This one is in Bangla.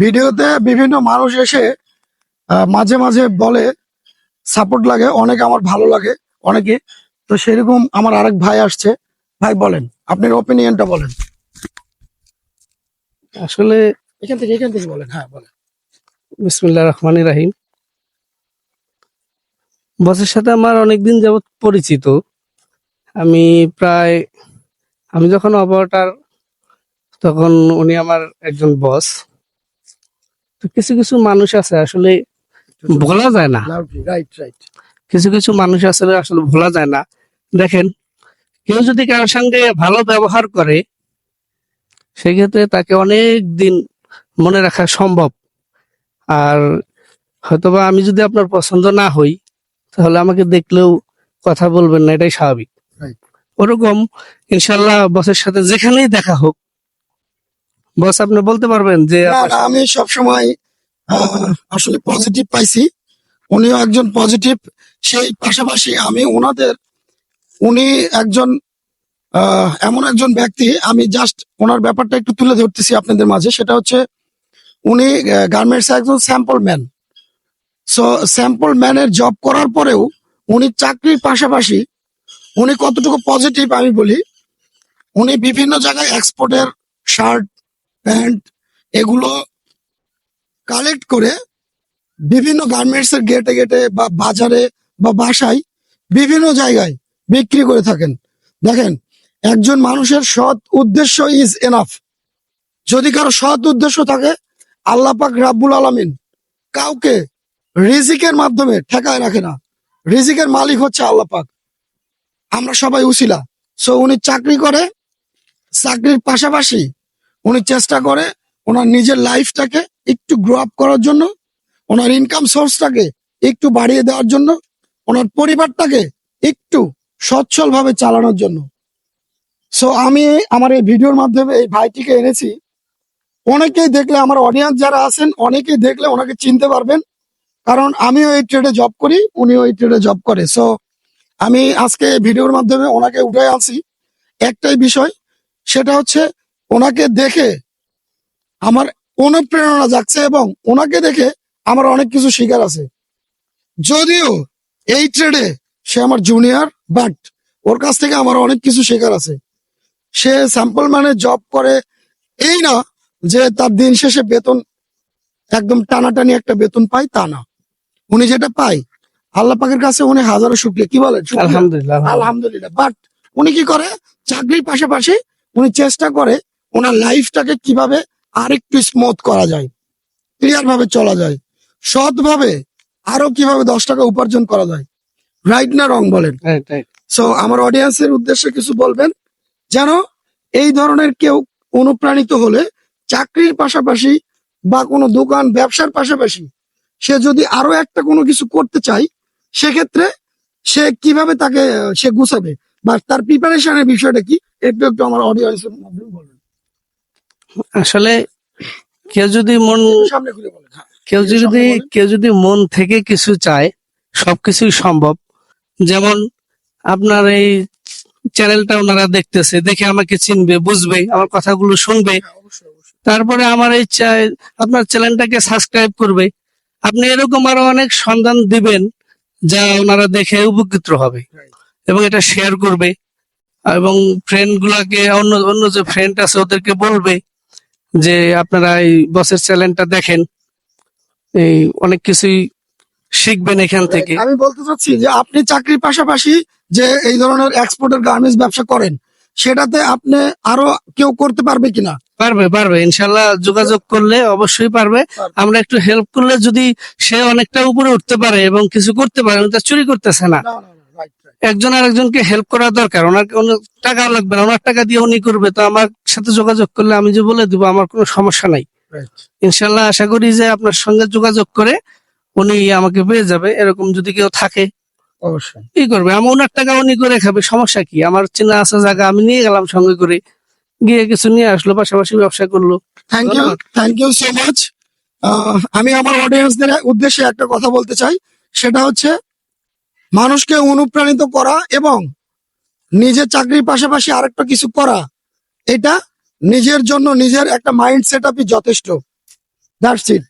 ভিডিওতে বিভিন্ন মানুষ এসে মাঝে মাঝে বলে, সাপোর্ট লাগে, অনেক আমার ভালো লাগে, অনেকে। তো সেরকম আমার আরেক ভাই আসছে। ভাই, বলেন, আপনার ওপিনিয়নটা বলেন। আসলে এখান থেকে এখান থেকে বলেন হ্যাঁ বলেন। বিসমুল্লাহ রহমান রাহিম। বসের সাথে আমার অনেকদিন যাবৎ পরিচিত। আমি প্রায়, আমি যখন অপারেটার, তখন উনি আমার একজন বস। কিছু কিছু মানুষ আছে আসলে ভোলা যায় না। রাইট রাইট কিছু কিছু মানুষ আসলে আসলে ভোলা যায় না। দেখেন কেউ যদি কারোর সঙ্গে ভালো ব্যবহার করে সেক্ষেত্রে তাকে অনেক দিন মনে রাখা সম্ভব। আর হয়তোবা আমি যদি আপনার পছন্দ না হই তাহলে আমাকে দেখলেও কথা বলবেন না এটাই স্বাভাবিক. ওরকম ইনশাল্লাহ বসের সাথে যেখানেই দেখা হোক বস আপনি বলতে পারবেন যে আমি সবসময় আহ, আসলে পজিটিভ পাইছি। উনিও একজন পজিটিভ সেই পাশাপাশি আমি ওনাদের উনি একজন এমন একজন ব্যক্তি। আমি জাস্ট ওনার ব্যাপারটা একটু তুলে ধরতেছি আপনাদের মাঝে। সেটা হচ্ছে উনি গার্মেন্টস একজন স্যাম্পল ম্যান সো স্যাম্পল ম্যানের জব করার পরেও উনি চাকরির পাশাপাশি উনি কতটুকু পজিটিভ আমি বলি উনি বিভিন্ন জায়গায় এক্সপোর্টের শার্ট প্যান্ট, এগুলো কালেক্ট করে বিভিন্ন গার্মেন্টস এর গেটে গেটে বা বাজারে বা বাসায় বিভিন্ন জায়গায় বিক্রি করে থাকেন। দেখেন, একজন মানুষের সৎ উদ্দেশ্য ইজ এনাফ যদি কারও সৎ উদ্দেশ্য থাকে, আল্লাহ পাক রাব্বুল আলামিন কাউকে রিজিকের মাধ্যমে ঠেকায় রাখে না। রিজিকের মালিক হচ্ছে আল্লাহ পাক। আমরা সবাই উসিলা। সো উনি চাকরি করে, চাকরির পাশাপাশি উনি চেষ্টা করে ওনার নিজের লাইফটাকে একটু গ্রো আপ করার জন্য, ওনার ইনকাম সোর্সটাকে একটু বাড়িয়ে দেওয়ার জন্য, ওনার পরিবারটাকে একটু সচ্ছল ভাবে চালানোর জন্য। সো আমি আমার এই ভিডিওর মাধ্যমে এই ভাইটিকে এনেছি। অনেকেই দেখলে, আমার অডিয়েন্স যারা আছেন, অনেকেই দেখলে ওনাকে চিনতে পারবেন। কারণ আমিও এই ট্রেডে জব করি, উনিও এই ট্রেডে জব করে। সো আমি আজকে ভিডিওর মাধ্যমে ওনাকে উঠে আনছি। একটাই বিষয়, সেটা হচ্ছে ওনাকে দেখে আমার অনুপ্রেরণা যাচ্ছে এবং ওনাকে দেখে আমার অনেক কিছু শিকার আছে। যদিও এই ট্রেডে সে আমার জুনিয়র বাট ওর কাছ থেকে আমার অনেক কিছু শেখার আছে। সে স্যাম্পল মানে জব করে এই না যে তার দিন শেষে বেতন একদম টানাটানি একটা বেতন পায় তা না। উনি যেটা পায় আল্লাহ পাকের কাছে উনি হাজারো শুক্রিয়া। কি বলেন? আলহামদুলিল্লাহ। আলহামদুলিল্লাহ। বাট উনি কি করে? চাকরির পাশাপাশি উনি চেষ্টা করে ওনার লাইফটাকে কীভাবে আরেকটু স্মুথ করা যায় ক্লিয়ার ভাবে চলা যায় সৎ ভাবে আরও কীভাবে দশ টাকা উপার্জন করা যায় রাইট না রং বলেন. সো আমার অডিয়েন্সের উদ্দেশ্যে কিছু বলবেন যেন এই ধরনের কেউ অনুপ্রাণিত হলে চাকরির পাশাপাশি বা কোনো দোকান ব্যবসার পাশাপাশি সে যদি আরও একটা কোনো কিছু করতে চায় সেক্ষেত্রে সে কীভাবে তাকে সে গুছাবে বা তার প্রিপারেশনের বিষয়টা কি একটু একটু আমার বলবেন আসলে কেউ যদি মন হ্যাঁ। কেউ যদি কেউ যদি মন থেকে কিছু চায় সবকিছুই সম্ভব। যেমন আপনার এই চ্যানেলটা ওনারা দেখতেছে দেখে আমাকে চিনবে বুঝবে আমার কথাগুলো শুনবে। হ্যাঁ। তারপরে আমার এই আপনার চ্যানেলটাকে সাবস্ক্রাইব করবে। আপনি এরকম আরও অনেক সন্ধান দিবেন যা ওনারা দেখে উপকৃত হবে। এবং এটা শেয়ার করবে। এবং ফ্রেন্ড গুলাকে অন্য অন্য যে ফ্রেন্ড আছে ওদেরকে বলবে। যে আপনারা এই বসের চ্যানেলটা দেখেন এই অনেক কিছুই শিখবেন এখান থেকে। আমি বলতে চাচ্ছি যে আপনি চাকরির পাশাপাশি যে এই ধরনের এক্সপোর্টের গার্মেন্টস ব্যবসা করেন সেটাতে আপনি আরও কেউ করতে পারবে কিনা? পারবে পারবে। ইনশাল্লাহ যোগাযোগ করলে অবশ্যই পারবে। আমরা একটু হেল্প করলে যদি সে অনেকটা উপরে উঠতে পারে এবং কিছু করতে পারে চুরি করতেছে না। একজন আরেকজনকে হেল্প করা দরকার। ওনার টাকা লাগবে না। ওনার টাকা দিয়ে উনি করবে। তো আমার সাথে যোগাযোগ করলে আমি যে বলে দিব আমার কোনো সমস্যা নাই। ইনশাল্লাহ আশা করি যে আপনার সঙ্গে যোগাযোগ করে উনি আমাকে পেয়ে যাবে। এরকম যদি কেউ থাকে অবশ্যই। কি করবে। আমি ওনার টাকা উনি করে খাবে। সমস্যা কি? আমার চেনা আছে জায়গা আমি নিয়ে গেলাম সঙ্গে করে। গিয়ে কিছু নিয়ে আসলো পাশাপাশি ব্যবসা করল। Thank you thank you so much আমি আমার অডিয়েন্সদের উদ্দেশ্যে একটা কথা বলতে চাই। সেটা হচ্ছে মানুষকে অনুপ্রাণিত করা এবং নিজের চাকরির পাশাপাশি আরেকটা কিছু করা, এটা নিজের জন্য নিজের একটা মাইন্ড সেট আপই যথেষ্ট। That's it